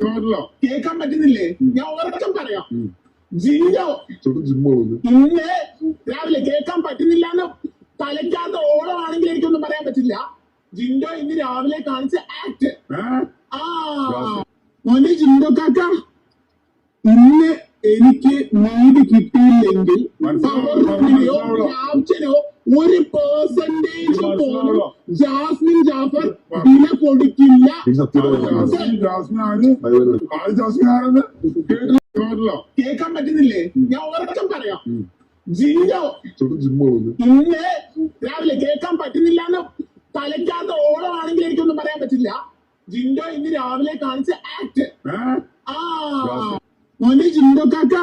കേൾക്കാൻ പറ്റുന്നില്ലേ? ഞാൻ ഉറക്കം പറയാം. ജിയോ? ഇന്ന് രാവിലെ കേൾക്കാൻ പറ്റുന്നില്ല എന്ന് തലയ്ക്കാത്ത ഓളമാണെങ്കിൽ എനിക്കൊന്നും പറയാൻ പറ്റില്ല. ജിൻഡോ ഇന്ന് രാവിലെ കാണിച്ച ആക്ട് ആ. മോനെ ജിൻഡോ കാക്ക ഇന്ന് എനിക്ക് നീതി കിട്ടിയില്ലെങ്കിൽ ഒരു പേഴ്സന്റേജ് പോലും ജാസ്മിൻ ജാഫർ വില കൊടുക്കില്ല കേൾക്കാൻ പറ്റുന്നില്ലേ? ഞാൻ ഉറക്കം പറയാം. ജിമ്മാണ് ഇന്ന് രാവിലെ കേൾക്കാൻ പറ്റുന്നില്ല എന്ന് തലയ്ക്കാത്ത ഓളമാണെങ്കിൽ എനിക്കൊന്നും പറയാൻ പറ്റില്ല. ജിൻഡോ ഇന്ന് രാവിലെ കാണിച്ച ആക്ട് ആ. മോനെ ജിൻഡോ കാക്ക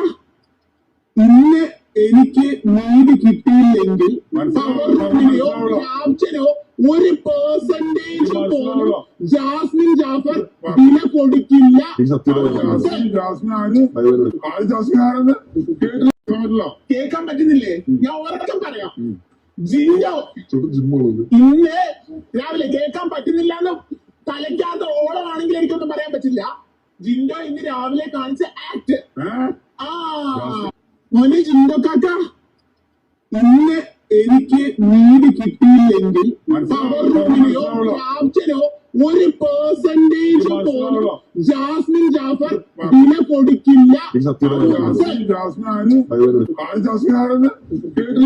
ഇന്ന് എനിക്ക് നീതി കിട്ടിയില്ലെങ്കിൽ പവർ ഗ്രൂപ്പിനെയോ ക്യാപ്റ്റനോ ഒരു പേഴ്സന്റേജ് പോലും ജാസ്മിൻ ജാഫർ വില കൊടുക്കില്ല. കേൾക്കാൻ പറ്റുന്നില്ലേ? ഞാൻ ഉറക്കം പറയാം. ജിമ്മാണ് ഇന്ന് രാവിലെ കേൾക്കാൻ പറ്റുന്നില്ല എന്ന് തലയ്ക്കാത്ത ഓളമാണെങ്കിൽ എനിക്കൊന്നും പറയാൻ പറ്റില്ല. ജിൻഡോ ഇന്ന് രാവിലെ കാണിച്ച ആക്ട് ആ. മോനെ ജിൻഡോ കാക്ക ഇന്ന് എനിക്ക് നീതി കിട്ടിയില്ലെങ്കിൽ ക്യാപ്റ്റനോ ഒരു പേഴ്സന്റേജ് പോലും ജാസ്മിൻ ജാഫർ വില കൊടുക്കില്ല. ജാസ്മിൻ ജാസ്മിൻ ആര് അതുപോലെ ജാസ്മിൻ ആരെന്ന് കേട്ടില്ല.